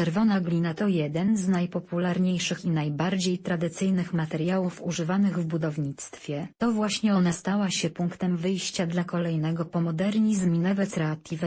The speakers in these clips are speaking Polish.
Czerwona glina to jeden z najpopularniejszych i najbardziej tradycyjnych materiałów używanych w budownictwie. To właśnie ona stała się punktem wyjścia dla kolejnego po modernizm i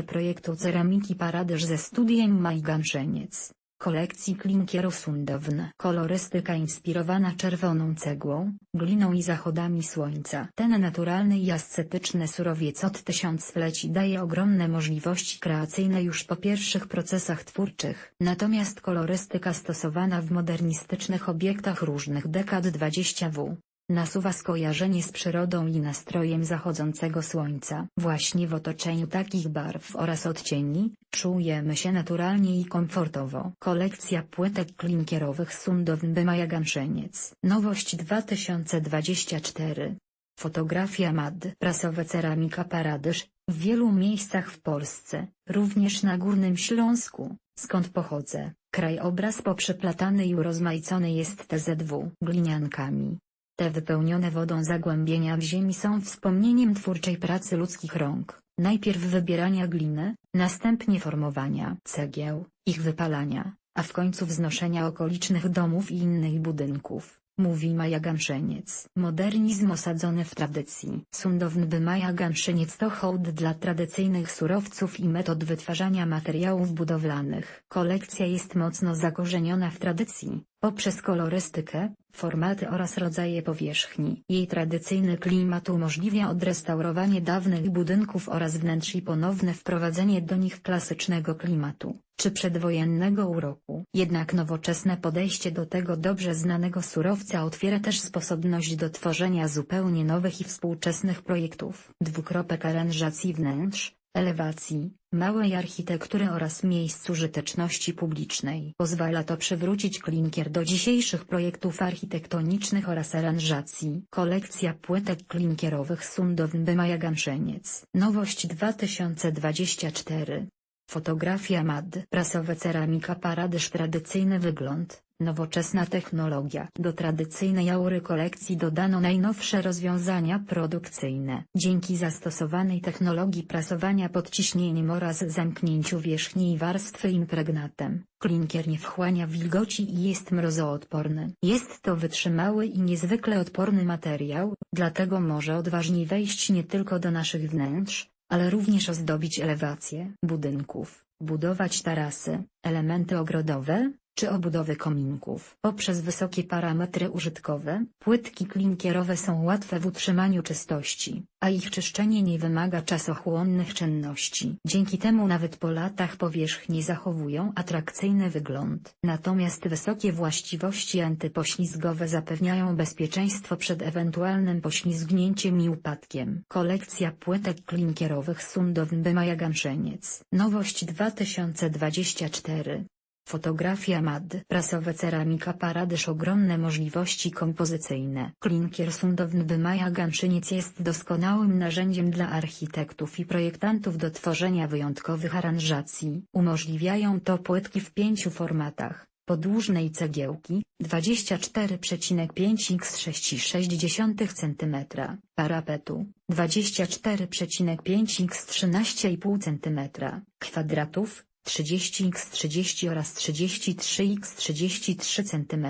projektu ceramiki Paradyż ze studiem Majganszeniec kolekcji klinkierów Sundowne. Kolorystyka inspirowana czerwoną cegłą, gliną i zachodami słońca. Ten naturalny i ascetyczny surowiec od tysiącleci daje ogromne możliwości kreacyjne już po pierwszych procesach twórczych. Natomiast kolorystyka stosowana w modernistycznych obiektach różnych dekad 20w, nasuwa skojarzenie z przyrodą i nastrojem zachodzącego słońca. Właśnie w otoczeniu takich barw oraz odcieni, czujemy się naturalnie i komfortowo. Kolekcja płytek klinkierowych Sundowny Maja Ganszeniec. Nowość 2024. Fotografia MAD. Prasowe ceramika Paradyż, w wielu miejscach w Polsce, również na Górnym Śląsku, skąd pochodzę, krajobraz poprzeplatany i urozmaicony jest TZW gliniankami, te wypełnione wodą zagłębienia w ziemi są wspomnieniem twórczej pracy ludzkich rąk, najpierw wybierania gliny, następnie formowania cegieł, ich wypalania, a w końcu wznoszenia okolicznych domów i innych budynków. Mówi Maja Ganszeniec. Modernizm osadzony w tradycji. Sundowny Maja Ganszeniec to hołd dla tradycyjnych surowców i metod wytwarzania materiałów budowlanych. Kolekcja jest mocno zakorzeniona w tradycji, poprzez kolorystykę, formaty oraz rodzaje powierzchni. Jej tradycyjny klimat umożliwia odrestaurowanie dawnych budynków oraz wnętrz i ponowne wprowadzenie do nich klasycznego klimatu czy przedwojennego uroku. Jednak nowoczesne podejście do tego dobrze znanego surowca otwiera też sposobność do tworzenia zupełnie nowych i współczesnych projektów. Dwukropek aranżacji wnętrz, elewacji, małej architektury oraz miejsc użyteczności publicznej. Pozwala to przywrócić klinkier do dzisiejszych projektów architektonicznych oraz aranżacji. Kolekcja płytek klinkierowych Sundowny Maja Ganszeniec. Nowość 2024. Fotografia MAD. Prasowe ceramika Paradyż Tradycyjny wygląd, nowoczesna technologia. Do tradycyjnej aury kolekcji dodano najnowsze rozwiązania produkcyjne. Dzięki zastosowanej technologii prasowania pod ciśnieniem oraz zamknięciu wierzchniej warstwy impregnatem, klinkier nie wchłania wilgoci i jest mrozoodporny. Jest to wytrzymały i niezwykle odporny materiał, dlatego może odważniej wejść nie tylko do naszych wnętrz, ale również ozdobić elewacje budynków, budować tarasy, elementy ogrodowe, czy obudowy kominków. Poprzez wysokie parametry użytkowe, płytki klinkierowe są łatwe w utrzymaniu czystości, a ich czyszczenie nie wymaga czasochłonnych czynności. Dzięki temu nawet po latach powierzchnie zachowują atrakcyjny wygląd. Natomiast wysokie właściwości antypoślizgowe zapewniają bezpieczeństwo przed ewentualnym poślizgnięciem i upadkiem. Kolekcja płytek klinkierowych Sundowny Maja Ganszeniec. Nowość 2024 Fotografia MAD. Prasowe ceramika Paradyż ogromne możliwości kompozycyjne. Klinkier sundowny Maja Ganszyniec jest doskonałym narzędziem dla architektów i projektantów do tworzenia wyjątkowych aranżacji. Umożliwiają to płytki w pięciu formatach. Podłużnej cegiełki 24,5 x 6,6 cm, parapetu 24,5 x 13,5 cm, kwadratów 30x30 oraz 33x33 cm.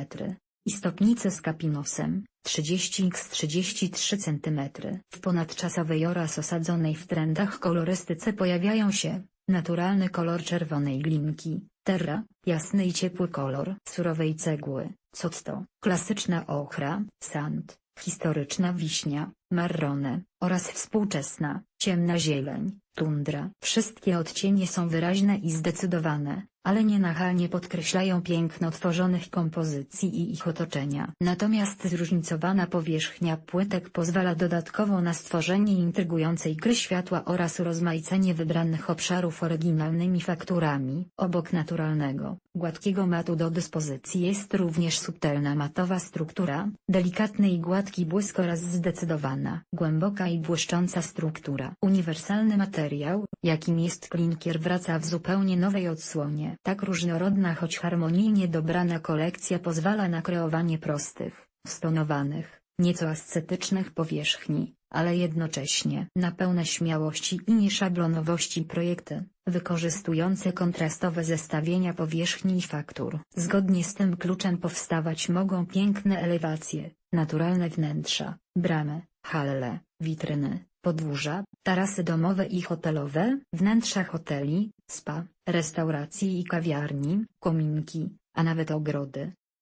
I stopnice z kapinosem, 30x33 cm. W ponadczasowej oraz osadzonej w trendach kolorystyce pojawiają się, naturalny kolor czerwonej glinki, terra, jasny i ciepły kolor surowej cegły, cotto, klasyczna ochra, sand, historyczna wiśnia, marrone, oraz współczesna, ciemna zieleń, tundra. Wszystkie odcienie są wyraźne i zdecydowane, ale nie nachalnie podkreślają piękno tworzonych kompozycji i ich otoczenia. Natomiast zróżnicowana powierzchnia płytek pozwala dodatkowo na stworzenie intrygującej gry światła oraz urozmaicenie wybranych obszarów oryginalnymi fakturami. Obok naturalnego, gładkiego matu do dyspozycji jest również subtelna matowa struktura, delikatny i gładki błysk oraz głęboka i błyszcząca struktura. Uniwersalny materiał, jakim jest klinkier wraca w zupełnie nowej odsłonie. Tak różnorodna choć harmonijnie dobrana kolekcja pozwala na kreowanie prostych, stonowanych, nieco ascetycznych powierzchni, ale jednocześnie na pełne śmiałości i nieszablonowości projekty, wykorzystujące kontrastowe zestawienia powierzchni i faktur. Zgodnie z tym kluczem powstawać mogą piękne elewacje, naturalne wnętrza, bramy, halle, witryny, podwórza, tarasy domowe i hotelowe, wnętrza hoteli, spa, restauracji i kawiarni, kominki, a nawet ogrody.